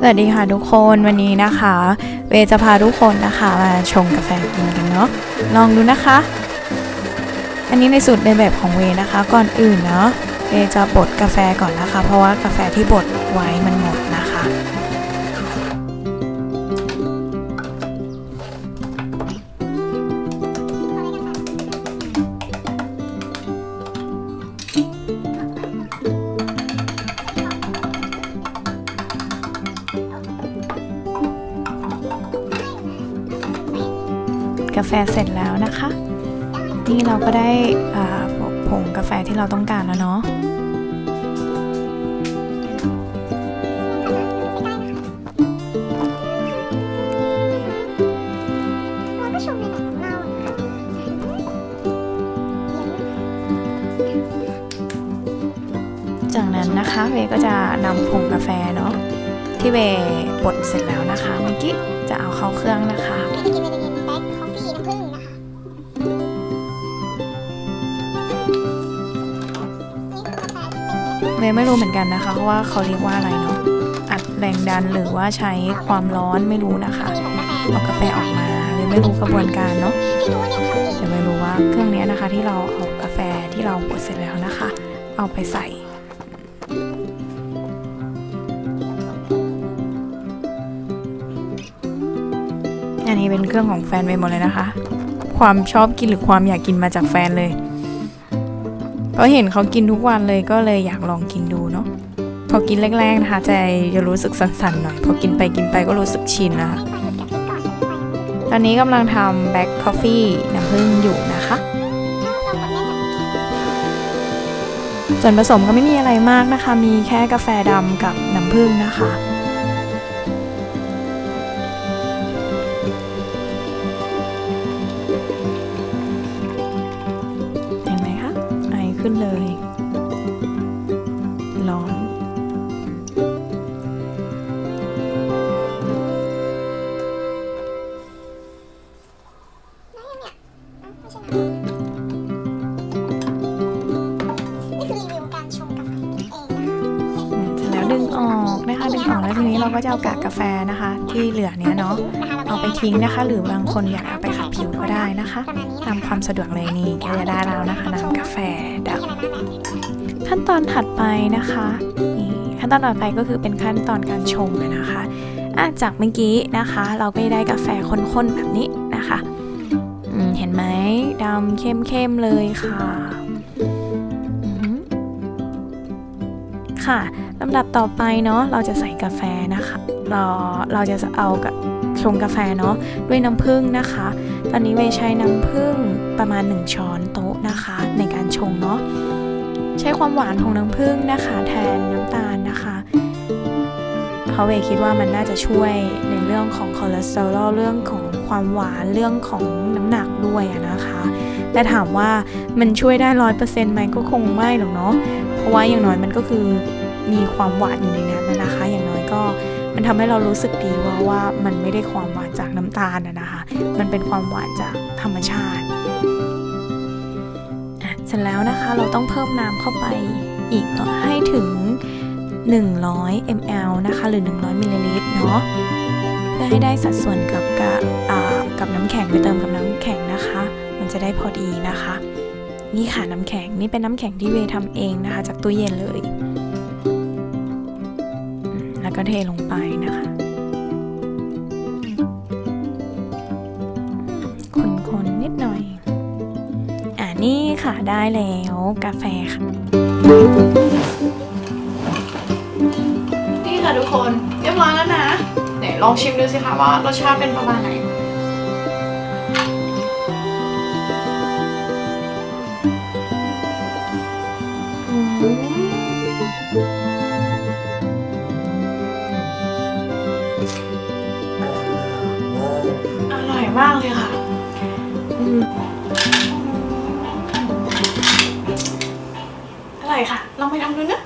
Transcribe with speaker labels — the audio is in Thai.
Speaker 1: สวัสดีค่ะทุกคนวันนี้นะคะ เวจะพาทุกคนนะคะมาชงกาแฟกินกันเนาะลองดูนะคะ อันนี้ในสูตรในแบบของเวนะคะ ก่อนอื่นเนาะเวจะบดกาแฟก่อนนะคะ เพราะว่ากาแฟที่บดไว้มันหมดนะคะ กาแฟเสร็จแล้วนะคะ นี่เราก็ได้ผงกาแฟที่เราต้องการแล้วเนาะ
Speaker 2: เราก็ชมในแบบของเราอะค่ะ
Speaker 1: จากนั้นนะคะเวก็จะนำผงกาแฟเนาะที่เวบดเสร็จแล้วนะคะเมื่อกี้จะเอาเข้าเครื่องนะคะ
Speaker 2: เป็นเม็ด
Speaker 1: เวไม่รู้เหมือนกันนะคะเพราะว่าเขาเรียกว่าอะไรเนาะอัดแรงดันหรือว่าใช้ความร้อนไม่รู้นะคะเอากาแฟออกมาเลยไม่รู้กระบวนการเนาะ
Speaker 2: เนี่ยทำเอง
Speaker 1: แต่ไม่รู้ว่าเครื่องนี้นะคะที่เราเอากาแฟที่เราบดเสร็จแล้วนะคะ เอาไปใส่อันนี้เป็นเครื่องของแฟนไปหมดเลยนะคะ ความชอบกินหรือความอยากกินมาจากแฟนเลย เพราะเห็นเขากินทุกวันเลยก็เลยอยากลองกินดูเนาะพอกินแรกๆนะคะใจจะรู้สึกสั่นๆหน่อย พอกินไปกินไปก็รู้สึกชินนะคะตอนนี้กำลังทำแบล็คคอฟฟี่น้ำผึ้งอยู่นะคะ ส่วนผสมก็ไม่มีอะไรมากนะคะ มีแค่กาแฟดำกับน้ำผึ้งนะคะ ขึ้นเลย ร้อน
Speaker 2: ได้ยังเนี่ยอะไม่ใช่น้ำ นะคะ
Speaker 1: ดึงออกแล้วทีนี้เราก็จะเอากากกาแฟนะคะ ที่เหลือเนี้ยเนาะเอาไปทิ้งนะคะ หรือบางคนอยากเอาไปขัดผิวก็ได้นะคะ ตามความสะดวกเลยนี่ก็จะได้แล้วนะคะน้ำกาแฟดำขั้นตอนถัดไปนะคะนี่ขั้นตอนต่อไปก็คือเป็นขั้นตอนการชงเลยนะคะะจากเมื่อกี้นะคะ เราก็ได้กาแฟข้นๆแบบนี้นะคะเห็นไหมดำเข้มๆเลยค่ะ ค่ะลำดับต่อไปเนาะเราจะใส่กาแฟนะคะ เราเราจะเอากับชงกาแฟเนาะด้วยน้ำผึ้งนะคะ ตอนนี้เวใช้น้ำผึ้งประมาณ 1 ช้อนโต๊ะนะคะ ในการชงเนาะใช้ความหวานของน้ำผึ้งนะคะ แทนน้ำตาลนะคะเพราะเวคิดว่ามันน่าจะช่วยในเรื่องของคอเลสเตอรอลเรื่องของความหวานเรื่องของน้ำหนักด้วยนะคะ แต่ถามว่ามันช่วยได้ร้อยเปอร์เซ็นต์ไหมก็คงไม่หรอกเนาะเพราะว่าอย่างน้อยมันก็คือมีความหวานอยู่ในนั้นนะคะ อย่างน้อยก็มันทำให้เรารู้สึกดีว่าว่ามันไม่ได้ความหวานจากน้ำตาลนะคะ มันเป็นความหวานจากธรรมชาติอะเสร็จแล้วนะคะเราต้องเพิ่มน้ำเข้าไปอีกให้ถึง 100 ml นะคะ หรือ 100มิลลิลิตรเนาะเพื่อให้ได้สัดส่วนกับกะอ่ากับน้ำแข็งไปเติมกับน้ำแข็งนะคะ จะได้พอดีนะคะ นี่ค่ะน้ำแข็งนี่เป็นน้ำแข็งที่เวทำเองนะคะ จากตู้เย็นเลย แล้วก็เทลงไปนะคะคนๆนิดหน่อย อ่านี่ค่ะได้แล้วกาแฟค่ะ นี่ค่ะทุกคนเรียบร้อยแล้วนะไหนลองชิมดูสิคะว่ารสชาติเป็นประมาณไหน อร่อยมากเลยค่ะอืมอร่อยค่ะ ลองไปทำดูนะ